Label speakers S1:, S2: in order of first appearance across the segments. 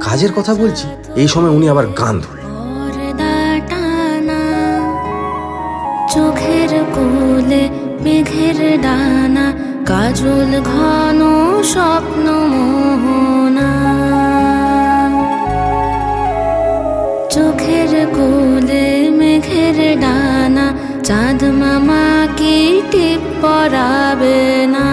S1: কাজের কথা বলছি এই সময় উনি আবার গান ধরলেন।
S2: টানা চোখের কোলে মেঘের ডানা কাজল ঘন স্বপ্ন মোহনা। চোখের কোলে মেঘের ডানা চাঁদ মামা কি টিপ পরাবে না।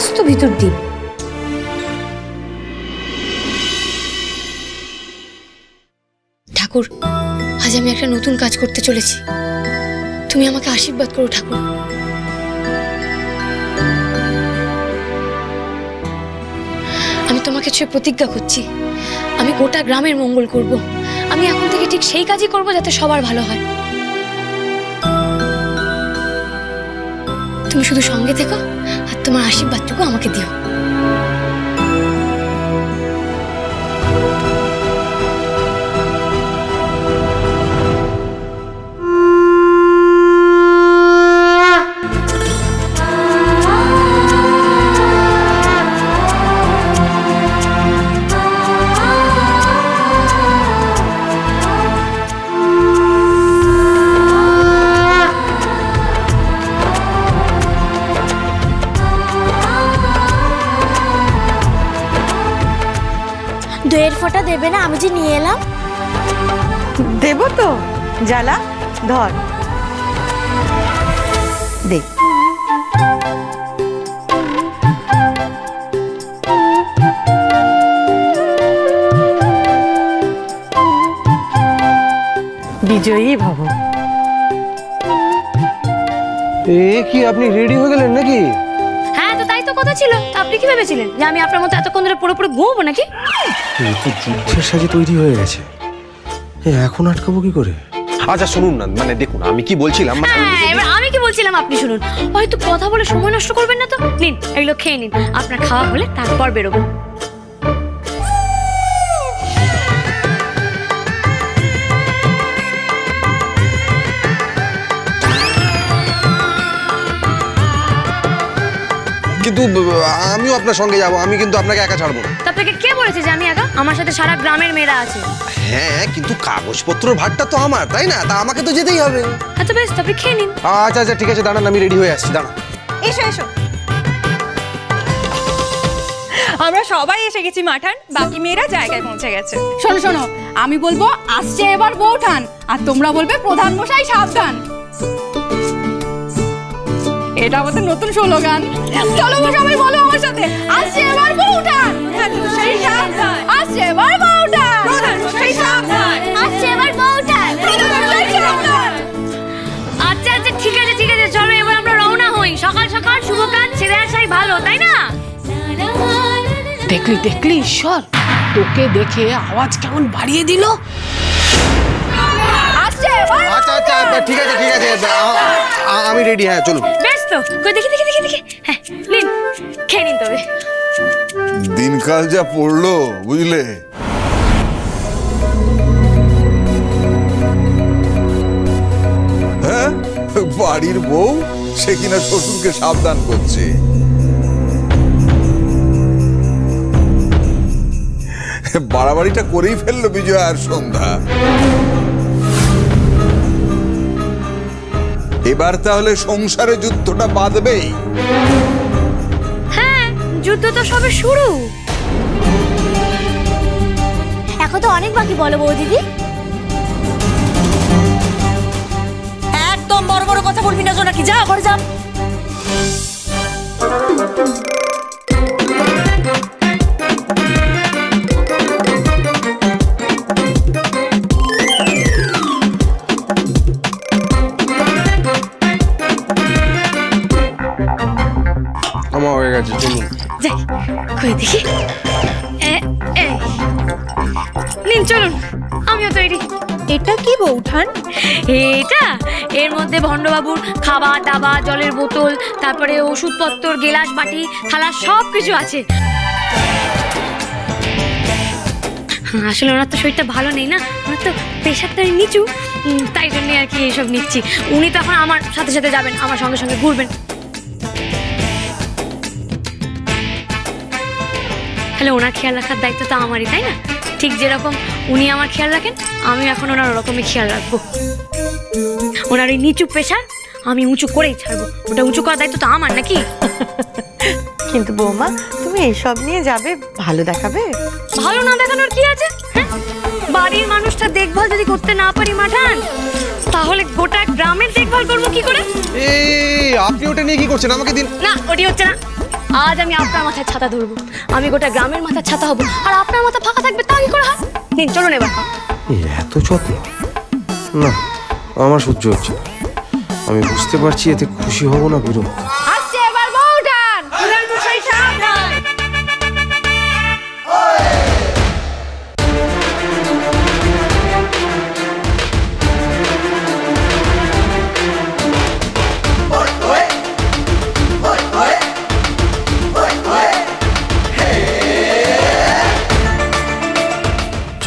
S3: আস্ত ভিতর দিন ঠাকুর, আজ আমি একটা নতুন কাজ করতে চলেছি। তুমি আমাকে আশীর্বাদ করো, ঠাকুর। আমি তোমাকে ছুঁয়ে প্রতিজ্ঞা করছি। আমি গোটা গ্রামের মঙ্গল করব। আমি এখন থেকে ঠিক সেই কাজই করব যাতে সবার ভালো হয়। তুমি শুধু সঙ্গে থেকো আর তোমার আশীর্বাদটুকু আমাকে দিও।
S2: দইয়ের ফোঁটা দেবে না? আমি যে নিয়ে এলাম।
S4: দেব তো। জ্বালা ধর। দে। বিজয়ী ভব।
S5: এ কি আপনি রেডি হয়ে গেলেন নাকি?
S3: হ্যাঁ তো তাই তো কথা ছিল তা আপনি কি ভেবেছিলেন? যে আমি আপনার মতো এতক্ষণ ধরে পুরোপুরি পুরো ঘুমবো নাকি?
S1: এ তো যুদ্ধের সাজে তৈরি হয়ে গেছে। এ এখন আটকাবো কি করে?
S5: আচ্ছা শুনুন না মানে দেখুন আমি কি বলছিলাম? মানে আমি
S3: হ্যাঁ এবার আমি কি বলছিলাম আপনি শুনুন। হয়তো কথা বলে সময় নষ্ট করবেন না তো। নিন এগুলো খেয়ে নিন। আপনার খাওয়া হলে তারপর বেরোবো।
S5: কিন্তু আমিও আপনার সঙ্গে যাব আমি কিন্তু আপনাকে একা ছাড়বো না।
S3: আপনাকে কে বলেছে যে আমি একা? আমার সাথে সারা গ্রামের মেয়েরা আছে।
S5: হ্যাঁ কিন্তু কাগজপত্রের ভারটা তো আমার তাই না? তা আমাকে তো যেতেই হবে।
S3: আচ্ছা বেশ তো আপনি খেয়ে নিন।
S5: আচ্ছা আচ্ছা ঠিক আছে দাঁড়ান আমি রেডি হয়ে আসছি দাঁড়ান।
S6: এসো এসো। আমরা সবাই এসে গেছি মাঠান বাকি মেয়েরা জায়গায় পৌঁছে গেছে।
S7: শোনো শোনো আমি বলব আসছে এবার বউঠান আর তোমরা বলবে প্রধান মশাই সাবধান। এটা আমাদের নতুন স্লোগান। চলো গো সবাই বলো আমার সাথে। আসছে এবার বউঠান আসছে এবার বউঠান
S2: আসছে এবার বউটা।
S3: আচ্ছা আচ্ছা ঠিক আছে ঠিক আছে চলো এবার আমরা রওনা হই। সকাল সকাল শুভ কাজ ছেড়ে আসাই ভালো তাই না?
S7: দেখলি দেখলি ঈশ্বর? তোকে দেখে আওয়াজ কেমন বাড়িয়ে দিল? আসছে এবার
S5: আচ্ছা ঠিক আছে ঠিক আছে আমি রেডি হ্যাঁ চলুন।
S3: বেশ তো কই দেখি দেখি দেখি দেখি। হ্যাঁ নিন খেয়ে নিন তবে।
S8: দিনকাল যা পড়ল বুঝলে? হ্যাঁ বাড়ির বউ সে কিনা শ্বশুরকে সাবধান করছে। বাড়াবাড়িটা করেই ফেলল বিজয় আর সন্ধ্যা। এবার তাহলে সংসারে যুদ্ধটা বাঁধবেই।
S3: হ্যাঁ যুদ্ধ তো সবে শুরু।
S2: এখন তো অনেক বাকি বলো বউ দিদি
S4: একদম বড় বড় কথা বলবি না জোনাকি যা ঘরে যা।
S1: হয়ে চলুন
S3: যাই কই দেখি। নিন চলুন আমিও তৈরি।
S6: এটা কি বউঠান
S3: এটা এর মধ্যে ভণ্ডবাবুর খাবার দাবার জলের বোতল তারপরে ওষুধপত্র গেলাস বাটি থালা সব কিছু আছে। আসলে ওনার তো শরীরটা ভালো নেই না? ওনার তো প্রেশারটা নিচু। তাই জন্য আর কি এইসব নিচ্ছি। উনি তো এখন আমার সাথে সাথে যাবেন আমার সঙ্গে সঙ্গে ঘুরবেন। তাহলে ওনার খেয়াল রাখার দায়িত্ব তো আমারই তাই না? ঠিক যেরকম উনি আমার খেয়াল রাখেন আমি এখন ওনার ওরকমই খেয়াল রাখব। ওনার ওই নিচু প্রেশার আমি উঁচু করেই ছাড়বো। ওটা উঁচু করার দায়িত্ব তো আমার নাকি?
S4: কিন্তু বৌমা তুমি এসব নিয়ে যাবে ভালো দেখাবে?
S3: ভালো না দেখানোর কি আছে হ্যাঁ? বাড়ির মানুষটা দেখভাল যদি করতে না পারি মাঠান তাহলে গোটা গ্রামের দেখভাল করব কি করে?
S5: এই আপনি ওটা নিয়ে কি করছেন আমাকে দিন।
S3: না ওটি হচ্ছে না। আজ আমি আপনার মাথায় ছাতা ধরবো। আমি গোটা গ্রামের মাথায় ছাতা হব। আর আপনার মাথা ফাঁকা থাকবে তা কি করে হয়? নিন চলুন এবার।
S1: এত যত্ন? না, আমার সহ্য হচ্ছে আমি বুঝতে পারছি এতে খুশি হব না বিরক্ত।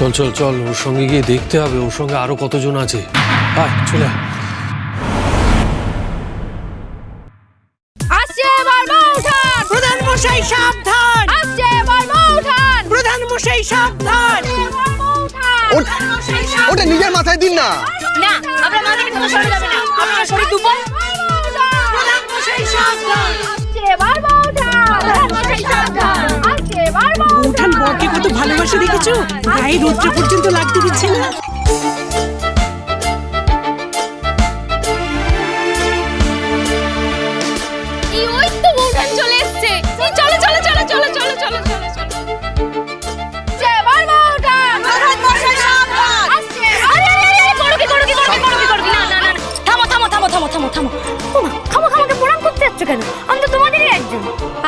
S9: চল চল চল ওর সঙ্গে গিয়ে দেখতে হবে ওর সঙ্গে আরও কতজন আছে। আয় চলে আয়।
S7: আসছে এবার বউঠান
S4: প্রধান মশাই সাবধান।
S7: আসছে এবার বউঠান
S4: প্রধান মশাই সাবধান।
S7: এবার
S5: ওটা ওটা নিজের মাথায় দিন না।
S3: কোনো সরে যাবে আপনার
S7: আসছে
S4: উঠান বরকে কত ভালোবাসা দেখেছ? গায়ে রৌদ্র পর্যন্ত লাগতে দিচ্ছে না।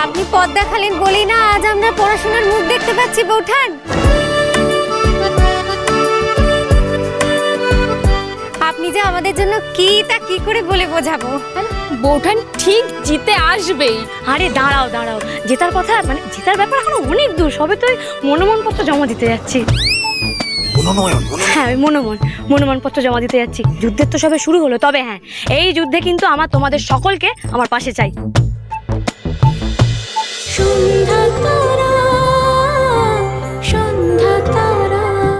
S2: আপনি পথ দেখালেন বলেই না আজ আমরা পড়াশোনার মুখ দেখতে পাচ্ছি বউঠান আপনি যে আমাদের জন্য কি তা কি করে বলে বোঝাবো?
S7: বউঠান ঠিক জিতে আসবেই।
S3: আরে দাঁড়াও দাঁড়াও। জেতার কথা মানে জেতার ব্যাপার এখনও অনেক দূর। সবে তো ওই মনোমন পত্র জমা দিতে যাচ্ছি। হ্যাঁ ওই মনোমন মনোমন পত্র জমা দিতে যাচ্ছি। যুদ্ধের তো সবে শুরু হলো তবে হ্যাঁ এই যুদ্ধে কিন্তু আমার তোমাদের সকলকে আমার পাশে চাই।
S2: 属于。